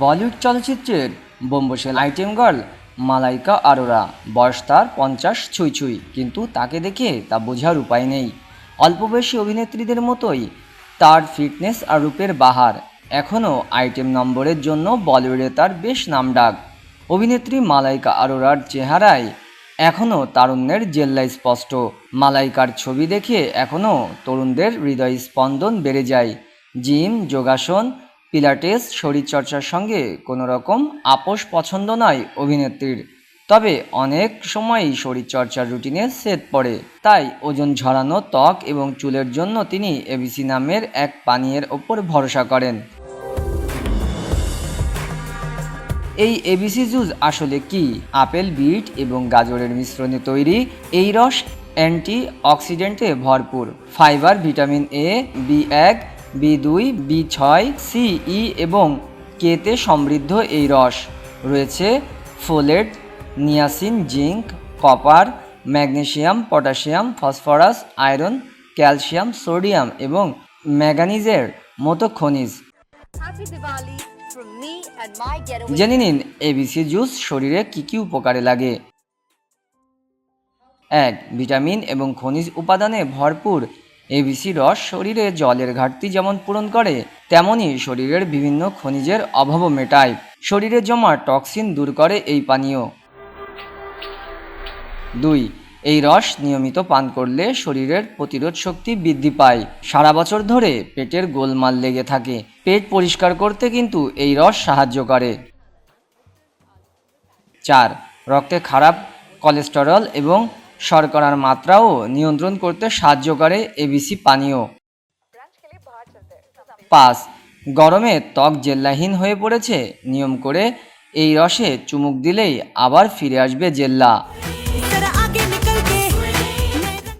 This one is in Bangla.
বলিউড চলচ্চিত্রের bombshell item girl Malaika Arora. বয়স তার পঞ্চাশ, ছুঁই ছুঁই, কিন্তু তাকে দেখে তা বোঝার উপায় নেই। অল্প বয়সী অভিনেত্রীদের মতোই তার ফিটনেস আর রূপের বাহার। এখনও আইটেম নম্বরের জন্য বলিউডে তার বেশ নামডাক। অভিনেত্রী মালাইকা আরোরার চেহারায় এখনও তারুণ্যের জেল্লা স্পষ্ট। মালাইকার ছবি দেখে এখনও তরুণদের হৃদয় স্পন্দন বেড়ে যায়। জিম, যোগাসন পিলাটেস শরীরচর্চার সঙ্গে কোনো রকম আপোষ পছন্দ নয় অভিনেত্রীর। তবে অনেক সময়ই শরীরচর্চার রুটিনে সেট পড়ে। তাই ওজন ঝরানো, ত্বক এবং চুলের জন্য তিনি এবিসি নামের এক পানীয়ের ওপর ভরসা করেন। এই এবিসি জুস আসলে কি? আপেল, বিট এবং গাজরের মিশ্রণে তৈরি এই রস অ্যান্টি অক্সিডেন্টে ভরপুর। ফাইবার, ভিটামিন এ, বি এক বি দুই বি ছয় সি ই এবং কেতে সমৃদ্ধ এই রস রয়েছে folate niacin zinc copper magnesium potassium phosphorus iron calcium sodium এবং ম্যাগানিজের মতো খনিজ. জেনে নিন এবিসি জুস শরীরে কী কী উপকারে লাগে এক ভিটামিন এবং খনিজ উপাদানে ভরপুর এবিসি রস শরীরে জলের ঘাটতি যেমন পূরণ করে তেমনই শরীরের বিভিন্ন খনিজের অভাবও মেটায়। শরীরে জমা টক্সিন দূর করে এই পানীয়। দুই, এই রস নিয়মিত পান করলে শরীরের প্রতিরোধ শক্তি বৃদ্ধি পায়। সারা বছর ধরে পেটের গোলমাল লেগে থাকে। পেট পরিষ্কার করতে কিন্তু এই রস সাহায্য করে। চার, রক্তে খারাপ কোলেস্টেরল এবং শর্করার মাত্রাও নিয়ন্ত্রণ করতে সাহায্য করে এবিসি পানীয়। পাঁচ, গরমে ত্বক জেল্লাহীন হয়ে পড়েছে। নিয়ম করে এই রসে চুমুক দিলেই আবার ফিরে আসবে জেল্লা।